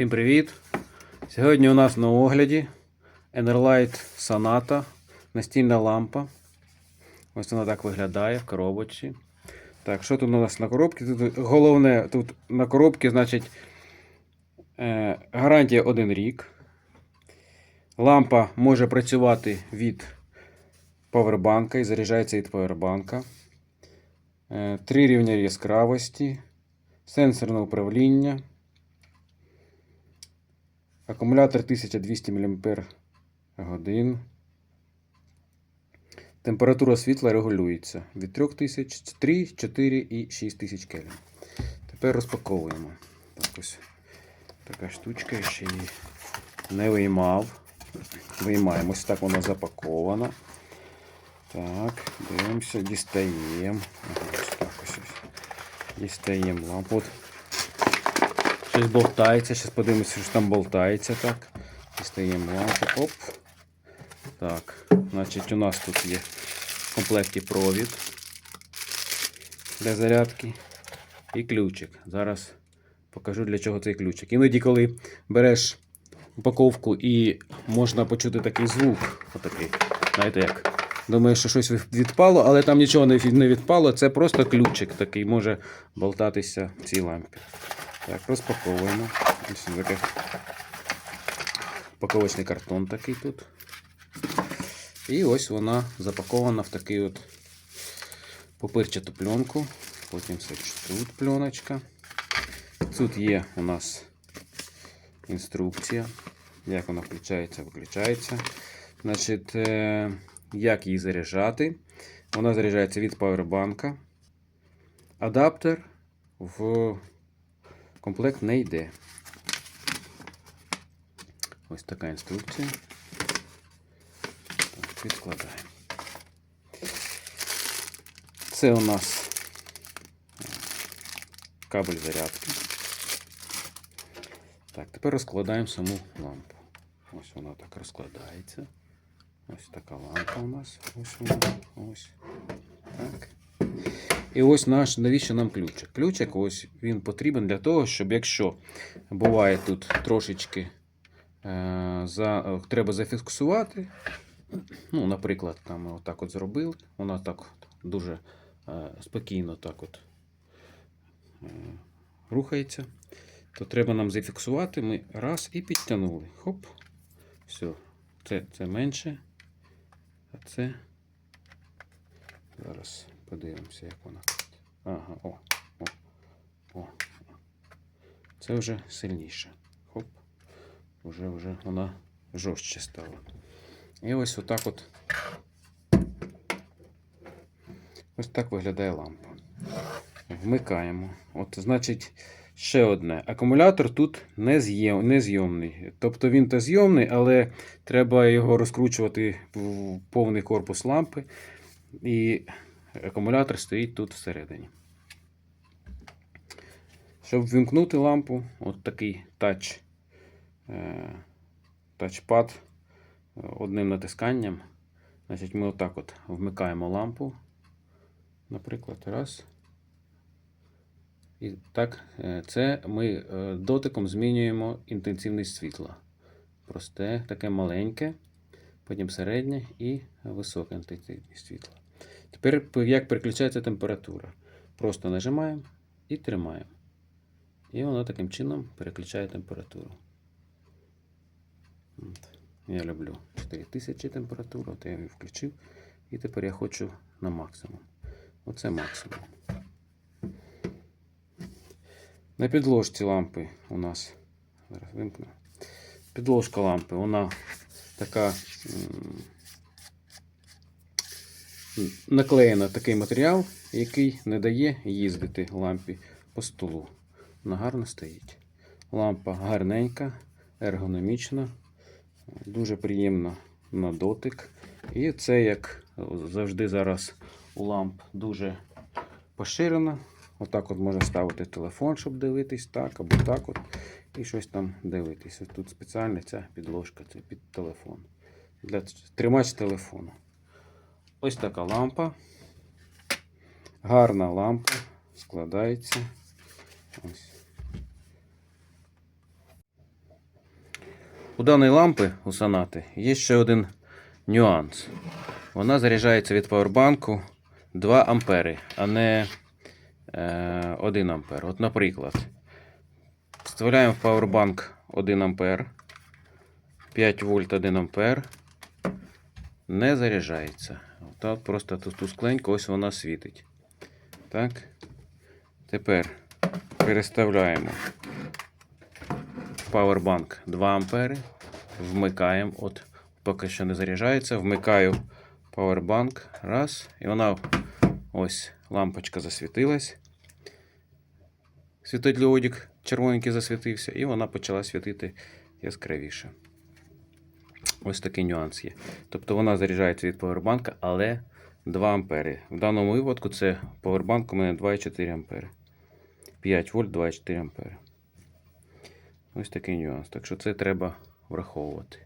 Всім привіт! Сьогодні у нас на огляді Enerlight Sonata настільна лампа. Ось вона так виглядає в коробочці. Так, що тут у нас на коробці? Тут головне, тут на коробці, значить, е, гарантія 1 рік. Лампа може працювати від павербанка і заряджається від павербанка. Е, Три рівня яскравості, сенсорне управління. Акумулятор 1200 мАч. Температура світла регулюється від 3000, 3, 4 і 6000 кельвін. Тепер розпаковуємо. Так ось така штучка, я ще її не виймав. Виймаємо. Ось так вона запакована. Так, дивимося, дістаємо. Ось так ось. Дістаємо лампу. Щось болтається, зараз подивимося, що там болтається. Так. Дістаємо лампу. Оп. Так, значить у нас тут є в комплекті провід для зарядки і ключик. Зараз покажу для чого цей ключик. Іноді, коли береш упаковку і можна почути такий звук, отакий, знаєте як. Думаєш, що щось відпало, але там нічого не відпало. Це просто ключик такий може болтатися в цій лампі. Так, розпаковуємо. Ось такий упаковочний картон такий тут. І ось вона запакована в такий от папирчату пленку. Потім все тут пленочка. Тут є у нас інструкція, як вона включається, виключається. Значить, е, як її заряджати. Вона заряджається від павербанка. Адаптер в комплект не йде. Ось така інструкція. Так, відкладаємо. Це у нас е, кабель зарядки. Так, тепер розкладаємо саму лампу. Ось вона так розкладається. Ось така лампа у нас. Ось вона. Ось. Так. І ось наш, навіщо нам ключик? Ключик ось він потрібен для того, щоб якщо буває тут трошечки е, за, треба зафіксувати. Ну, наприклад, там ми отак от зробили. Вона так дуже е, спокійно так от е, рухається. То треба нам зафіксувати. Ми раз і підтягнули. Хоп. Все. Це, це менше. А це. Зараз подивимося, як вона. Ага, о, о, о. Це вже сильніше. Хоп. Уже, вже вона жорстче стала. І ось отак от. Ось так виглядає лампа. Вмикаємо. От, значить, ще одне. Акумулятор тут не з'єм- не зйомний. Тобто він то зйомний, але треба його розкручувати в повний корпус лампи. І акумулятор стоїть тут всередині. Щоб ввімкнути лампу, от такий тач, е, тачпад е, одним натисканням. Значить, ми отак от вмикаємо лампу. Наприклад, раз. І так, е, це ми дотиком змінюємо інтенсивність світла. Просте, таке маленьке, потім середнє і висока інтенсивність світла. Тепер як переключається температура. Просто нажимаємо і тримаємо. І воно таким чином переключає температуру. От. Я люблю 4000 температуру, то я її включив. І тепер я хочу на максимум. Оце максимум. На підложці лампи у нас. Зараз вимкну. Підложка лампи, вона така м, наклеєна такий матеріал, який не дає їздити лампі по столу. Вона гарно стоїть. Лампа гарненька, ергономічна, дуже приємна на дотик. І це, як завжди, зараз у ламп дуже поширено. Отак от можна ставити телефон, щоб дивитись, так, або так от. І щось там дивитись. Тут спеціальна ця підложка, це під телефон. Для тримач телефону. Ось така лампа. Гарна лампа. Складається. Ось. у даної лампи у сонати є ще один нюанс. Вона заряджається від павербанку 2 ампери, а не е, 1 ампер. От, наприклад, вставляємо в павербанк 1 ампер, 5 вольт 1 ампер, не заряджається. От просто тускленько, ось вона світить. Так. Тепер переставляємо Powerbank 2 ампери. Вмикаємо. От, поки що не заряджається. Вмикаю Powerbank. Раз. І вона ось лампочка засвітилась. Світодіодик червоненький засвітився, і вона почала світити яскравіше. Ось такий нюанс є. Тобто вона заряджається від повербанка, але 2 ампери. В даному випадку це повербанк у мене 2,4 ампери. 5 вольт 2,4 ампери. Ось такий нюанс. Так що це треба враховувати.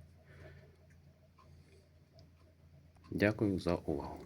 Дякую за увагу.